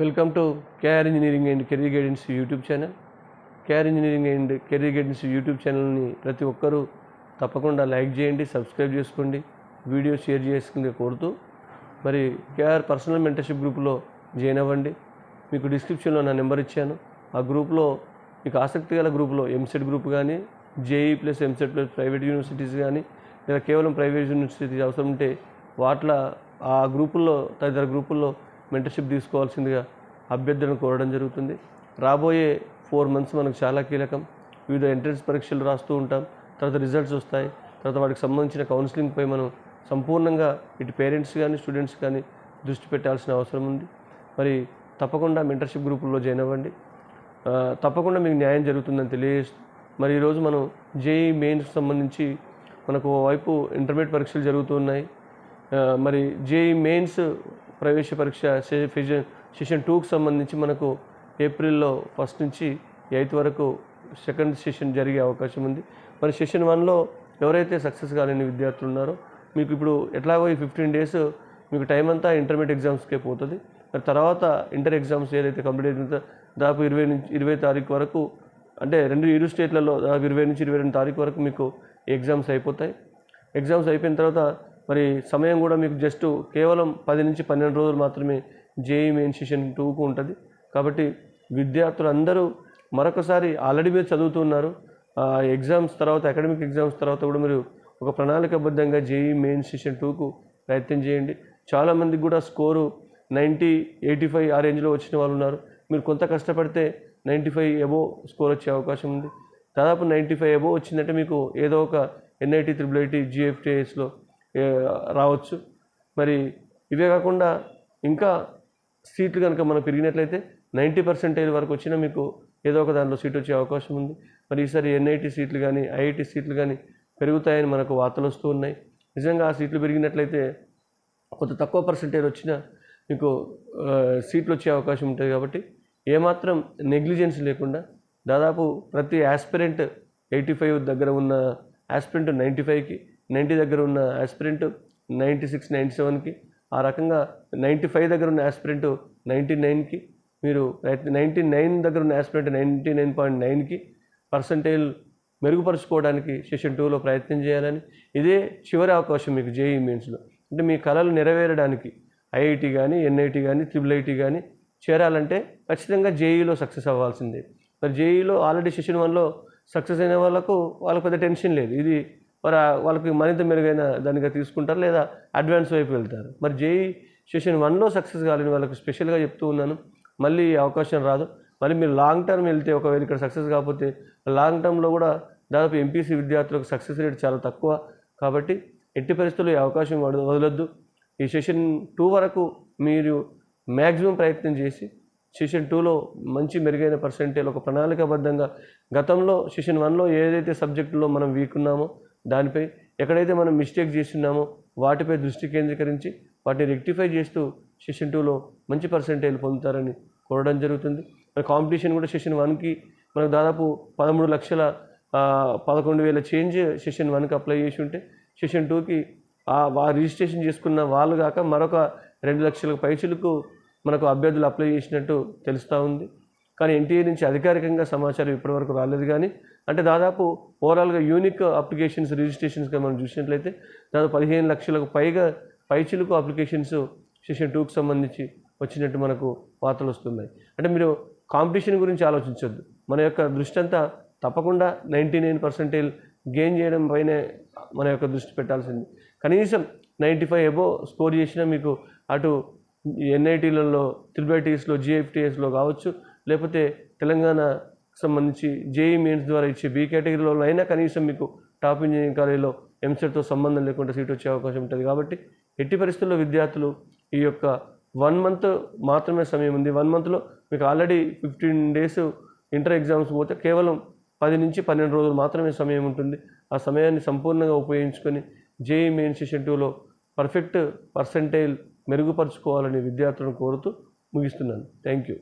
Welcome to KR engineering and career guidance YouTube channel KR engineering and career guidance YouTube ఛానల్ని ప్రతి ఒక్కరూ తప్పకుండా like చేయండి subscribe చేసుకోండి వీడియో షేర్ చేసుకుని కోరుతూ మరి కేఆర్ పర్సనల్ మెంటర్షిప్ గ్రూప్లో జాయిన్ అవ్వండి. మీకు డిస్క్రిప్షన్లో నా నెంబర్ ఇచ్చాను. ఆ గ్రూప్లో మీకు ఆసక్తి గల గ్రూప్లో ఎంసెట్ గ్రూప్ కానీ JEE plus EAMCET plus private universities కానీ లేదా కేవలం ప్రైవేట్ యూనివర్సిటీస్ అవసరం ఉంటే వాటిలో ఆ గ్రూపుల్లో తదితర గ్రూపుల్లో మెంటర్షిప్ తీసుకోవాల్సిందిగా అభ్యర్థులను కోరడం జరుగుతుంది. రాబోయే ఫోర్ మంత్స్ మనకు చాలా కీలకం. వివిధ ఎంట్రన్స్ పరీక్షలు రాస్తూ ఉంటాం. తర్వాత రిజల్ట్స్ వస్తాయి. తర్వాత వాటికి సంబంధించిన కౌన్సిలింగ్పై మనం సంపూర్ణంగా ఇటు పేరెంట్స్ కానీ స్టూడెంట్స్ కానీ దృష్టి పెట్టాల్సిన అవసరం ఉంది. మరి తప్పకుండా మెంటర్షిప్ గ్రూపుల్లో జాయిన్ అవ్వండి. తప్పకుండా మీకు న్యాయం జరుగుతుందని తెలియజేస్తూ మరి ఈరోజు మనం జేఈ మెయిన్స్ సంబంధించి మనకు వైపు ఇంటర్మీడియట్ పరీక్షలు జరుగుతున్నాయి మరి జేఈ మెయిన్స్ ప్రవేశ పరీక్ష సెషన్ సెషన్ టూకు సంబంధించి మనకు ఏప్రిల్లో ఫస్ట్ నుంచి ఎయిత్ వరకు సెకండ్ సెషన్ జరిగే అవకాశం ఉంది. మరి సెషన్ వన్లో ఎవరైతే సక్సెస్ కాలేని విద్యార్థులు ఉన్నారో మీకు ఇప్పుడు ఎట్లాగో ఈ ఫిఫ్టీన్ డేస్ మీకు టైం అంతా ఇంటర్మీడియట్ ఎగ్జామ్స్కే పోతుంది. మరి తర్వాత ఇంటర్ ఎగ్జామ్స్ ఏదైతే కంప్లీట్ అవుతుందో దాదాపు ఇరవై నుంచి ఇరవై తారీఖు వరకు అంటే రెండు ఇరు స్టేట్లలో దాదాపు ఇరవై నుంచి ఇరవై రెండు తారీఖు వరకు మీకు ఎగ్జామ్స్ అయిపోతాయి. ఎగ్జామ్స్ అయిపోయిన తర్వాత మరి సమయం కూడా మీకు జస్ట్ కేవలం పది నుంచి పన్నెండు రోజులు మాత్రమే జేఈ మెయిన్ సెషన్ టూకు ఉంటుంది. కాబట్టి విద్యార్థులందరూ మరొకసారి ఆల్రెడీ మీరు చదువుతున్నారు. ఆ ఎగ్జామ్స్ తర్వాత అకాడమిక్ ఎగ్జామ్స్ తర్వాత కూడా మీరు ఒక ప్రణాళికబద్ధంగా జేఈ మెయిన్ సెషన్ టూకు ప్రయత్నం చేయండి. చాలామందికి కూడా స్కోరు నైంటీ ఎయిటీ ఫైవ్ ఆ రేంజ్లో వచ్చిన వాళ్ళు ఉన్నారు. మీరు కొంత కష్టపడితే నైంటీ ఫైవ్ ఎబో స్కోర్ వచ్చే అవకాశం ఉంది. దాదాపు నైంటీ ఫైవ్ ఎబో వచ్చిందంటే మీకు ఏదో ఒక ఎన్ఐటీ త్రిబుల్ ఐటీ జిఎఫ్టీఎస్లో రావచ్చు. మరి ఇవే కాకుండా ఇంకా సీట్లు కనుక మనం పెరిగినట్లయితే నైంటీ పర్సెంటేజ్ వరకు వచ్చినా మీకు ఏదో ఒక దానిలో సీట్ వచ్చే అవకాశం ఉంది. మరి ఈసారి ఎన్ఐటి సీట్లు కానీ ఐఐటి సీట్లు కానీ పెరుగుతాయని మనకు వార్తలు వస్తూ ఉన్నాయి. నిజంగా ఆ సీట్లు పెరిగినట్లయితే కొంత తక్కువ పర్సెంటేజ్ వచ్చినా మీకు సీట్లు వచ్చే అవకాశం ఉంటుంది కాబట్టి ఏమాత్రం నెగ్లిజెన్స్ లేకుండా దాదాపు ప్రతి యాస్పిరెంట్ ఎయిటీ ఫైవ్ దగ్గర ఉన్న యాస్పిరెంట్ నైంటీ ఫైవ్కి నైంటీ దగ్గర ఉన్న ఆస్పిరెంట్ నైంటీ సిక్స్ నైంటీ సెవెన్కి ఆ రకంగా నైంటీ ఫైవ్ దగ్గర ఉన్న ఆస్పిరెంట్ నైంటీ నైన్కి మీరు నైంటీ నైన్ దగ్గర ఉన్న ఆస్పిరెంట్ నైంటీ నైన్ పాయింట్ నైన్కి పర్సంటేజ్ మెరుగుపరుచుకోవడానికి సెషన్ టూలో ప్రయత్నం చేయాలని. ఇదే చివరి అవకాశం మీకు జేఈ మెయిన్స్లో అంటే మీ కళలు నెరవేరడానికి ఐఐటి కానీ ఎన్ఐటి కానీ త్రిబుల్ ఐటీ కానీ చేరాలంటే ఖచ్చితంగా జేఈలో సక్సెస్ అవ్వాల్సిందే. మరి జేఈలో ఆల్రెడీ సెషన్ వన్లో సక్సెస్ అయిన వాళ్ళకు వాళ్ళకు పెద్ద టెన్షన్ లేదు. ఇది మరి వాళ్ళకి మరింత మెరుగైన దానిగా తీసుకుంటారు లేదా అడ్వాన్స్ వైపు వెళ్తారు. మరి జేఈ సెషన్ వన్లో సక్సెస్ కాలేని వాళ్ళకి స్పెషల్గా చెప్తూ ఉన్నాను. మళ్ళీ ఈ అవకాశం రాదు. మళ్ళీ మీరు లాంగ్ టర్మ్ వెళ్తే ఒకవేళ ఇక్కడ సక్సెస్ కాకపోతే లాంగ్ టర్మ్లో కూడా దాదాపు ఎంపీసీ విద్యార్థులకు సక్సెస్ రేట్ చాలా తక్కువ. కాబట్టి ఎట్టి పరిస్థితుల్లో ఈ అవకాశం వదలొద్దు. ఈ సెషన్ టూ వరకు మీరు మ్యాక్సిమం ప్రయత్నం చేసి సెషన్ టూలో మంచి మెరుగైన పర్సెంటేజ్ ఒక ప్రణాళికాబద్ధంగా గతంలో సెషన్ వన్లో ఏదైతే సబ్జెక్టులో మనం వీక్ ఉన్నామో దానిపై ఎక్కడైతే మనం మిస్టేక్ చేస్తున్నామో వాటిపై దృష్టి కేంద్రీకరించి వాటిని రెక్టిఫై చేస్తూ సెషన్ టూలో మంచి పర్సెంటేజ్ పొందుతారని కోరడం జరుగుతుంది. మరి కాంపిటీషన్ కూడా సెషన్ వన్కి మనకు దాదాపు పదమూడు లక్షల పదకొండు వేల చేంజ్ సెషన్ వన్కి అప్లై చేసి ఉంటే సెషన్ టూకి ఆ రిజిస్ట్రేషన్ చేసుకున్న వాళ్ళు కాక మరొక రెండు లక్షల పైసలకు మనకు అభ్యర్థులు అప్లై చేసినట్టు తెలుస్తూ ఉంది. కానీ ఎన్టీఏ నుంచి అధికారికంగా సమాచారం ఇప్పటివరకు రాలేదు కానీ అంటే దాదాపు ఓవరాల్గా యూనిక్ అప్లికేషన్స్ రిజిస్ట్రేషన్స్గా మనం చూసినట్లయితే దాదాపు పదిహేను లక్షలకు పైగా పైచిలకు అప్లికేషన్స్ సెషన్ టూకి సంబంధించి వచ్చినట్టు మనకు వార్తలు వస్తున్నాయి. అంటే మీరు కాంపిటీషన్ గురించి ఆలోచించొద్దు. మన యొక్క దృష్టి అంతా తప్పకుండా నైంటీ నైన్ పర్సెంటేజ్ గెయిన్ చేయడం పైనే మన యొక్క దృష్టి పెట్టాల్సింది. కనీసం నైంటీ ఫైవ్ ఎబో స్కోర్ చేసినా మీకు అటు ఎన్ఐటీలలో త్రిబైటీఎస్లో ఐటీస్లో జిఎఫ్టీఎస్లో కావచ్చు లేకపోతే తెలంగాణ సంబంధించి జేఈ మెయిన్స్ ద్వారా ఇచ్చే బీ కేటగిరీలో అయినా కనీసం మీకు టాప్ ఇంజనీరింగ్ కాలేజీలో ఎంసెట్తో సంబంధం లేకుండా సీట్ వచ్చే అవకాశం ఉంటుంది. కాబట్టి ఎట్టి పరిస్థితుల్లో విద్యార్థులు ఈ యొక్క వన్ మంత్ మాత్రమే సమయం ఉంది. వన్ మంత్లో మీకు already fifteen days inter exams పోతే కేవలం పది నుంచి పన్నెండు రోజులు మాత్రమే సమయం ఉంటుంది. ఆ సమయాన్ని సంపూర్ణంగా ఉపయోగించుకొని జేఈ మెయిన్ సెషన్ టూలో పర్ఫెక్ట్ పర్సంటైల్ మెరుగుపరుచుకోవాలని విద్యార్థులను కోరుతూ ముగిస్తున్నాను. Thank you